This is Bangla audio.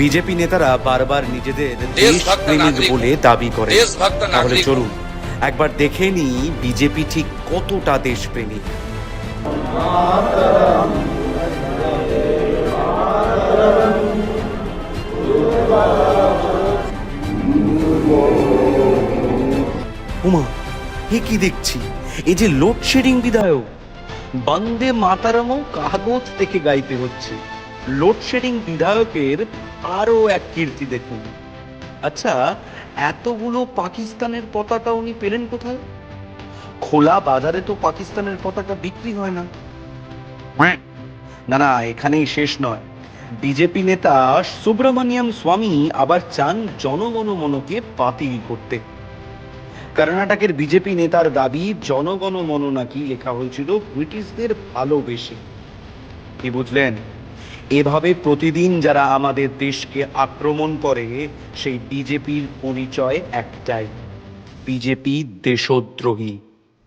বিজেপি নেতারা বারবার নিজেদের দেশপ্রেমিক বলে দাবি করে তাহলে চলুন একবার দেখে নি বিজেপি ঠিক কতটা দেশপ্রেমিক। উমা এ কি দেখছি? এই যে লোডশেডিং বিধায়ক। বন্দে মাতারমও কাগজ থেকে গাইতে হচ্ছে। লোডশেডিং বিধায়কের আরও এক কীর্তি দেখুন। আচ্ছা এতগুলো পাকিস্তানের পতাকা উনি পেলেন কোথায়? খোলা বাজারে তো পাকিস্তানের পতাকা বিক্রি হয় না। না না, এখানেই শেষ নয়। বিজেপি নেতা সুব্রমণিয়াম স্বামী আবার চান জনগণমনকে বাতিল করতে। কর্ণাটকের বিজেপি নেতার দাবি জনগণ মন নাকি লেখা হয়েছিল ব্রিটিশদের ভালোবেসে। কি বুঝলেন? এভাবে প্রতিদিন যারা আমাদের দেশকে আক্রমণ করে সেই বিজেপির পরিচয় একটাই বিজেপি দেশদ্রোহী।